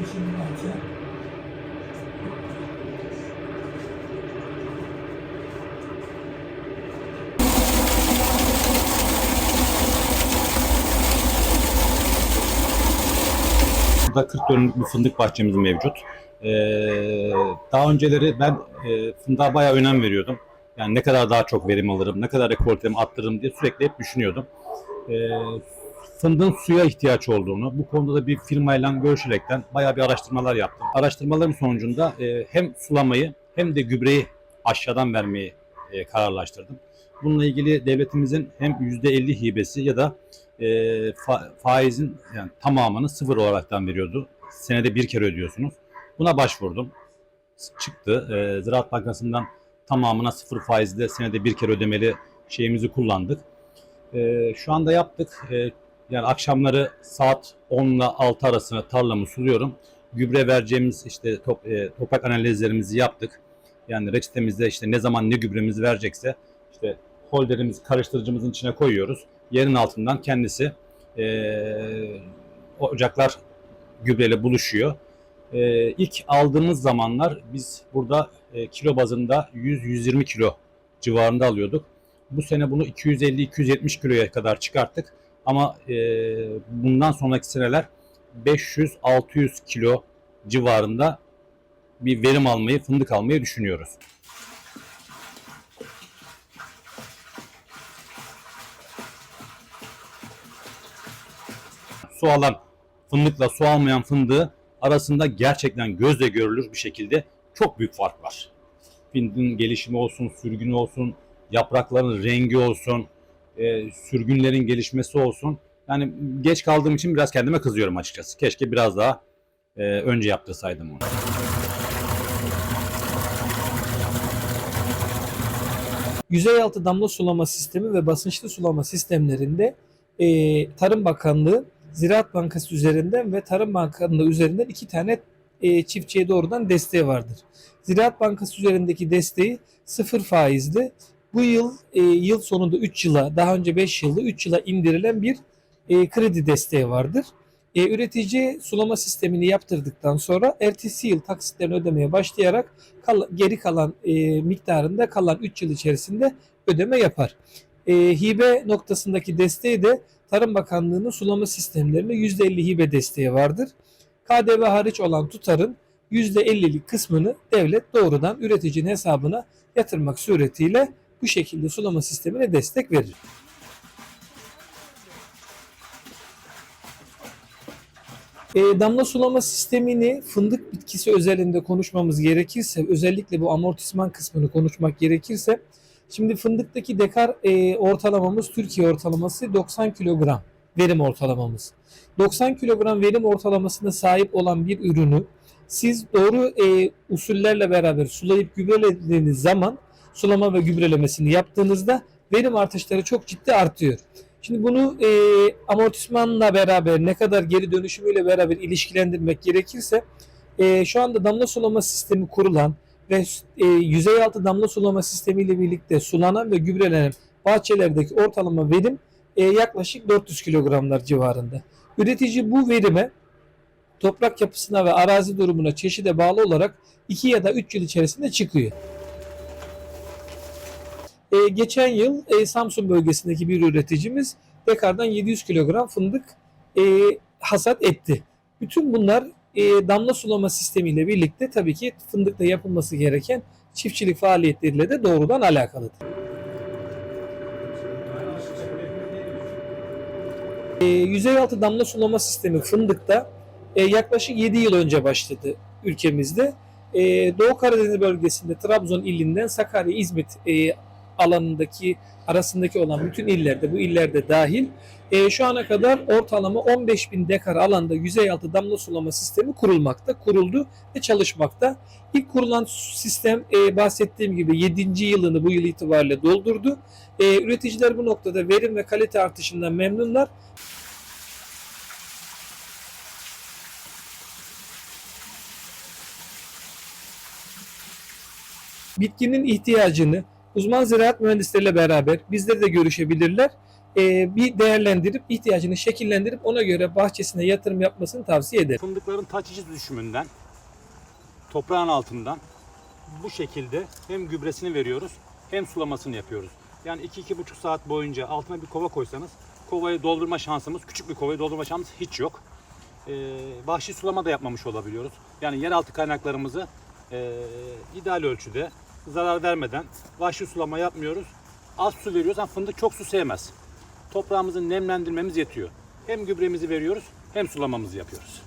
çeşitlerce. Burada 40 dönümlük bir fındık bahçemiz mevcut. Ee, daha önceleri ben e, fındığa bayağı önem veriyordum. Yani ne kadar daha çok verim alırım, ne kadar rekoltemi arttırırım diye sürekli hep düşünüyordum. Ee, fındığın suya ihtiyaç olduğunu, bu konuda da bir firmayla görüşerekten bayağı bir araştırmalar yaptım. Araştırmaların sonucunda e, hem sulamayı hem de gübreyi aşağıdan vermeyi e, kararlaştırdım. Bununla ilgili devletimizin hem %50 hibesi ya da e, fa- faizin yani tamamını sıfır olaraktan veriyordu. Senede bir kere ödüyorsunuz. Buna başvurdum. Çıktı. E, Ziraat Bankası'ndan tamamına sıfır faizle senede bir kere ödemeli şeyimizi kullandık. E, şu anda yaptık. E, yani akşamları saat 10 ile 6 arasında tarlamı suluyorum. Gübre vereceğimiz işte top- e, toprak analizlerimizi yaptık. Yani reçetemizde işte ne zaman ne gübremizi verecekse işte holderimiz karıştırıcımızın içine koyuyoruz. Yerin altından kendisi eee, ocaklar gübreyle buluşuyor. Eee ilk aldığımız zamanlar biz burada e, kilo bazında 100-120 kilo civarında alıyorduk. Bu sene bunu 250-270 kiloya kadar çıkarttık. Ama eee, bundan sonraki seneler 500-600 kilo civarında bir verim almayı, fındık almayı düşünüyoruz. su alan fındıkla su almayan fındığı arasında gerçekten gözle görülür bir şekilde çok büyük fark var. Fındığın gelişimi olsun, sürgünü olsun, yaprakların rengi olsun, e, sürgünlerin gelişmesi olsun. Yani geç kaldığım için biraz kendime kızıyorum açıkçası. Keşke biraz daha e, önce yaptırsaydım onu. Yüzeyaltı damla sulama sistemi ve basınçlı sulama sistemlerinde e, Tarım Bakanlığı Ziraat Bankası üzerinden ve Tarım Bakanlığı üzerinden iki tane e, çiftçiye doğrudan desteği vardır. Ziraat Bankası üzerindeki desteği sıfır faizli. Bu yıl e, yıl sonunda 3 yıla, daha önce 5 yılda 3 yıla indirilen bir e, kredi desteği vardır. E, üretici sulama sistemini yaptırdıktan sonra ertesi yıl taksitlerini ödemeye başlayarak kal- geri kalan e, miktarında kalan 3 yıl içerisinde ödeme yapar. E, hibe noktasındaki desteği de Tarım Bakanlığı'nın sulama sistemlerine %50 hibe desteği vardır. KDV hariç olan tutarın %50'lik kısmını devlet doğrudan üreticinin hesabına yatırmak suretiyle bu şekilde sulama sistemine destek verir. E, damla sulama sistemini fındık bitkisi özelinde konuşmamız gerekirse özellikle bu amortisman kısmını konuşmak gerekirse şimdi fındıktaki dekar e, ortalamamız Türkiye ortalaması 90 kilogram verim ortalamamız. 90 kilogram verim ortalamasına sahip olan bir ürünü siz doğru e, usullerle beraber sulayıp gübrelediğiniz zaman sulama ve gübrelemesini yaptığınızda verim artışları çok ciddi artıyor. Şimdi bunu e, amortismanla beraber ne kadar geri dönüşümüyle beraber ilişkilendirmek gerekirse e, şu anda damla sulama sistemi kurulan ve e, yüzey altı damla sulama sistemiyle birlikte sulanan ve gübrelenen bahçelerdeki ortalama verim e, yaklaşık 400 kilogramlar civarında. Üretici bu verime toprak yapısına ve arazi durumuna çeşide bağlı olarak 2 ya da 3 yıl içerisinde çıkıyor. E, geçen yıl e, Samsun bölgesindeki bir üreticimiz dekardan 700 kilogram fındık e, hasat etti. Bütün bunlar e, damla sulama sistemiyle birlikte tabii ki fındıkta yapılması gereken çiftçilik faaliyetleriyle de doğrudan alakalıdır. E, yüzey altı damla sulama sistemi fındıkta e, yaklaşık 7 yıl önce başladı ülkemizde. E, Doğu Karadeniz bölgesinde Trabzon ilinden Sakarya, İzmit e, alanındaki arasındaki olan bütün illerde bu illerde dahil e, şu ana kadar ortalama 15 bin dekar alanda yüzeyaltı damla sulama sistemi kurulmakta, kuruldu ve çalışmakta. İlk kurulan sistem e, bahsettiğim gibi 7. yılını bu yıl itibariyle doldurdu. E, üreticiler bu noktada verim ve kalite artışından memnunlar. Bitkinin ihtiyacını uzman ziraat mühendisleriyle beraber bizleri de görüşebilirler. e, bir değerlendirip ihtiyacını şekillendirip ona göre bahçesine yatırım yapmasını tavsiye ederim. Fındıkların taç içi düşümünden, toprağın altından bu şekilde hem gübresini veriyoruz hem sulamasını yapıyoruz. Yani 2-2,5 saat boyunca altına bir kova koysanız kovayı doldurma şansımız, küçük bir kovayı doldurma şansımız hiç yok. Ee, vahşi sulama da yapmamış olabiliyoruz. Yani yeraltı kaynaklarımızı e, ideal ölçüde zarar vermeden vahşi sulama yapmıyoruz. Az su veriyoruz ama fındık çok su sevmez. Toprağımızı nemlendirmemiz yetiyor. Hem gübremizi veriyoruz hem sulamamızı yapıyoruz.